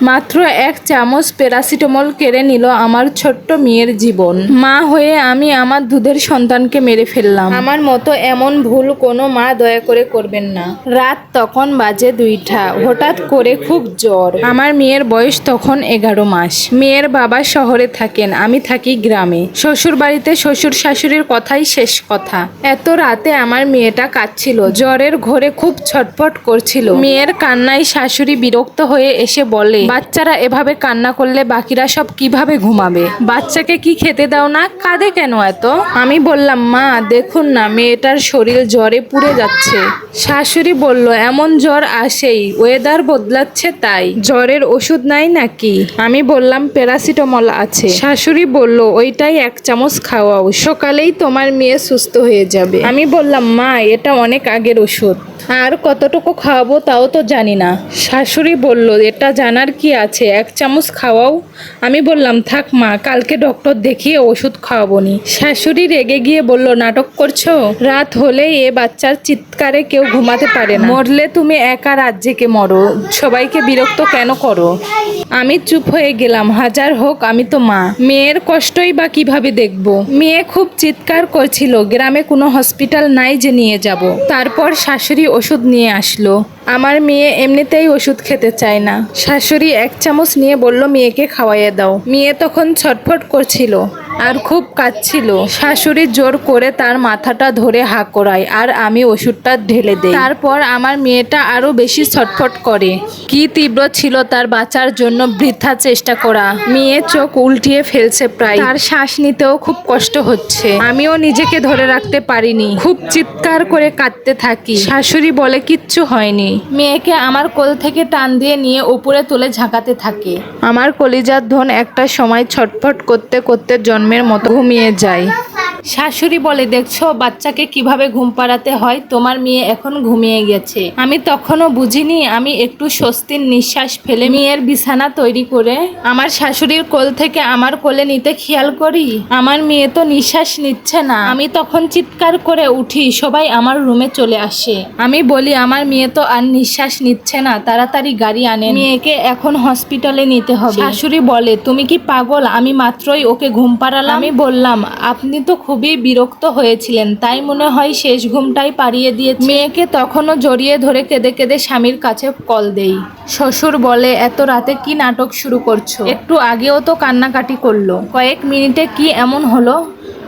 মাত্র এক চামচ প্যারাসিটামল কেড়ে নিল আমার ছোট্ট মেয়ের জীবন। মা হয়ে আমি আমার দুধের সন্তানকে মেরে ফেললাম। আমার মতো এমন ভুল কোনো মা দয়া করে করবেন না। রাত তখন বাজে দুইটা। হঠাৎ করে খুব জ্বর। আমার মেয়ের বয়স তখন এগারো মাস। মেয়ের বাবা শহরে থাকেন, আমি থাকি গ্রামে। শ্বশুর বাড়িতে শ্বশুর শাশুড়ির কথাই শেষ কথা। এত রাতে আমার মেয়েটা কাঁদছিল। জ্বরের ঘরে খুব ছটফট করছিল। মেয়ের কান্নায় শাশুড়ি বিরক্ত হয়ে এসে বলে বাচ্চারা এভাবে কান্না করলে বাকিরা সব কীভাবে ঘুমাবে? বাচ্চাকে কি খেতে দাও না? কাঁদে কেন এত? আমি বললাম, মা, দেখুন না, মেয়েটার শরীর জ্বরে পুড়ে যাচ্ছে। শাশুড়ি বলল, এমন জ্বর আসেই ওয়েদার বদলাচ্ছে তাই। জ্বরের ওষুধ নাই নাকি? আমি বললাম প্যারাসিটামল আছে। শাশুড়ি বলল, ওইটাই এক চামচ খাওয়াও, সকালেই তোমার মেয়ে সুস্থ হয়ে যাবে। আমি বললাম, মা, এটা অনেক আগের ওষুধ। আর কতটুকু খাওয়াবো তাও তো জানি না। শাশুড়ি বলল, এটা জানার কি আছে? এক চামচ খাওয়াও। আমি বললাম, থাক মা, কালকে ডক্টর দেখিয়ে ওষুধ খাওয়াবো নি। শাশুড়ি রেগে গিয়ে বলল, নাটক করছ? রাত হলেই এ বাচ্চার চিৎকারে কেউ ঘুমাতে পারে না। মরলে তুমি একা রাজ্যেকে মরো। সবাইকে বিরক্ত কেন করো? আমি চুপ হয়ে গেলাম। হাজার হোক, আমি তো মা। মেয়ের কষ্টই বা কীভাবে দেখব? মেয়ে খুব চিৎকার করছিল, গ্রামে কোনো হসপিটাল নাই যে নিয়ে যাব। তারপর শাশুড়ি ওষুধ নিয়ে আসলো। আমার মেয়ে এমনিতেই ওষুধ খেতে চায় না। শাশুড়ি এক চামচ নিয়ে বলল, মেয়েকে খাওয়াইয়ে দাও। মেয়ে তখন ছটফট করছিল। আর খুব কাঁদছিল। শাশুড়ি জোর করে তার মাথাটা ধরে হা করায়, আর আমি ওষুধটা ঢেলে দেই। তারপর আমার মেয়েটা আরও বেশি ছটফট করে। কি তীব্র ছিল তার বাঁচার জন্য বৃথা চেষ্টা করা। মেয়ে চোখ উল্টিয়ে ফেলছে প্রায়। তার শ্বাস নিতেও খুব কষ্ট হচ্ছে। আমিও নিজেকে ধরে রাখতে পারিনি। খুব চিৎকার করে কাঁদতে থাকি। শাশুড়ি বলে কিচ্ছু হয়নি। মেয়েকে আমার কোল থেকে টান দিয়ে নিয়ে উপরে তুলে ঝাঁকাতে থাকে। আমার কলিজার ধন একটা সময় ছটফট করতে করতে জন্মের মতো ঘুমিয়ে যায় শাশুড়ি বলে দেখছ বাচ্চাকে কীভাবে ঘুম পাড়াতে হয়? তোমার মেয়ে এখন ঘুমিয়ে গেছে। আমি তখনও বুঝিনি আমি একটু স্বস্তির নিঃশ্বাস ফেলে মেয়ের বিছানা তৈরি করে আমার শাশুড়ির কোল থেকে আমার কোলে নিতে খেয়াল করি? আমার মেয়ে তো নিঃশ্বাস নিচ্ছে না। আমি তখন চিৎকার করে উঠি সবাই আমার রুমে চলে আসে। আমি বলি আমার মেয়ে তো আর নিঃশ্বাস নিচ্ছে না তাড়াতাড়ি গাড়ি আনে মেয়েকে এখন হসপিটালে নিতে হবে। শাশুড়ি বলে তুমি কি পাগল? আমি মাত্রই ওকে ঘুম পাড়ালাম। আমি বললাম আপনি তো খুবই বিরক্ত হয়েছিলেন। তাই মনে হয় শেষ ঘুমটাই পাড়িয়ে দিয়ে মেয়েকে তখনও জড়িয়ে ধরে কেঁদে কেঁদে স্বামীর কাছে কল দেই। শ্বশুর বলে, এত রাতে কি নাটক শুরু করছ? একটু আগেও তো কান্নাকাটি করল। কয়েক মিনিটে কি এমন হলো?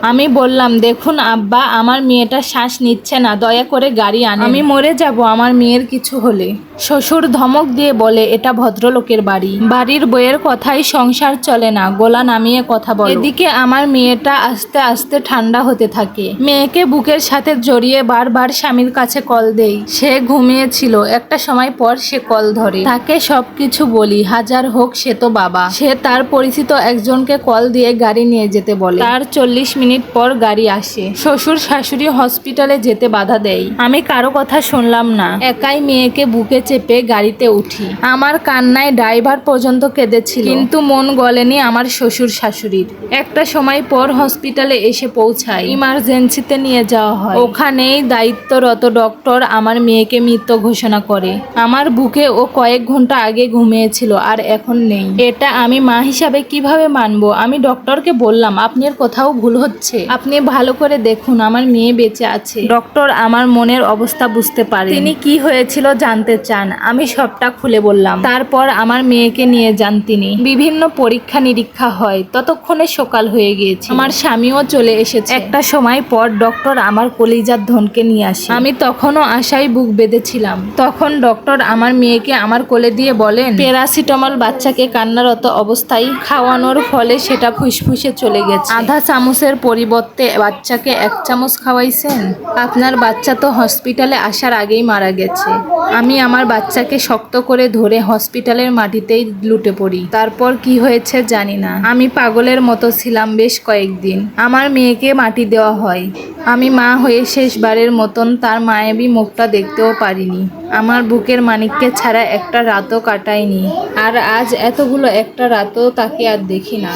আমি বললাম দেখুন আব্বা আমার মেয়েটা শ্বাস নিচ্ছে না দয়া করে গাড়ি আনে আমি মরে যাব আমার মেয়ের কিছু হলে। শ্বশুর ধমক দিয়ে বলে এটা ভদ্রলোকের বাড়ি। বাড়ির বইয়ের কথাই সংসার চলে না গোলা নামিয়ে কথা বলে। এদিকে আমার মেয়েটা আস্তে আস্তে ঠান্ডা হতে থাকে। মেয়েকে বুকের সাথে জড়িয়ে বারবার স্বামীর কাছে কল দেই। সে ঘুমিয়েছিল একটা সময় পর সে কল ধরে। তাকে সবকিছু বলি হাজার হোক সে তো বাবা। সে তার পরিচিত একজনকে কল দিয়ে গাড়ি নিয়ে যেতে বলে। তার চল্লিশ মিনিট পর গাড়ি আসে। শ্বশুর শাশুড়ি হসপিটালে যেতে বাধা দেয়। আমি কারও কথা শুনলাম না। একাই মেয়েকে বুকে চেপে গাড়িতে উঠি। আমার কান্নায় ড্রাইভার পর্যন্ত কেঁদেছিল। কিন্তু মন গলেনি আমার শ্বশুর শাশুড়ির। একটা সময় পর হসপিটালে এসে পৌঁছায় ইমার্জেন্সিতে নিয়ে যাওয়া হয়। ওখানেই দায়িত্বরত ডক্টর আমার মেয়েকে মৃত ঘোষণা করে। আমার বুকে ও কয়েক ঘণ্টা আগে ঘুমিয়েছিল আর এখন নেই। এটা আমি মা হিসাবে কীভাবে মানবো? আমি ডক্টরকে বললাম আপনার কোথাও ভুল হচ্ছে আপনি ভালো করে দেখুন আমার মেয়ে বেঁচে আছে। ডক্টর আমার মনের অবস্থা বুঝতে পারে তিনি কি হয়েছিল জানতে চান আমি সবটা খুলে বললাম। তারপর আমার মেয়েকে নিয়ে যান তিনি। বিভিন্ন পরীক্ষা নিরীক্ষা হয় ততক্ষণে সকাল হয়ে গিয়েছে। আমার স্বামীও চলে এসেছে। একটা সময় পর ডক্টর আমার কলিজার ধনকে নিয়ে আসে। আমি তখনও আশায় বুক বেঁধেছিলাম। তখন ডক্টর আমার মেয়েকে আমার কোলে দিয়ে বলেন প্যারাসিটামল বাচ্চাকে কান্নারত অবস্থায় খাওয়ানোর ফলে সেটা ফুসফুসে চলে গেছে। আধা চামচের পরিবর্তে বাচ্চাকে এক চামচ খাওয়াইছেন? আপনার বাচ্চা তো হসপিটালে আসার আগেই মারা গেছে। আমি আমার বাচ্চাকে শক্ত করে ধরে হসপিটালের মাটিতেই লুটে পড়ি। তারপর কি হয়েছে জানি না। আমি পাগলের মতো ছিলাম বেশ কয়েকদিন। আমার মেয়েকে মাটি দেওয়া হয়। আমি মা হয়ে শেষবারের মতন তার মায়াবী মুখটা দেখতেও পারিনি। আমার বুকের মানিককে ছাড়া একটা রাতও কাটায়নি। আর আজ এতগুলো একটা রাতও তাকে আর দেখি না।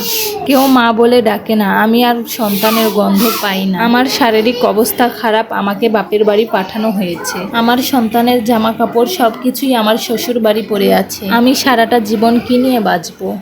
কেউ মা বলে ডাকে না, আমি আর সন্তানের গন্ধ পাই না। আমার শারীরিক অবস্থা খারাপ, আমাকে বাপের বাড়ি পাঠানো হয়েছে। আমার সন্তানের জামা কাপড় সব কিছুই আমার শ্বশুর বাড়ি পড়ে আছে। আমি সারাটা জীবন কি নিয়ে বাঁচবো?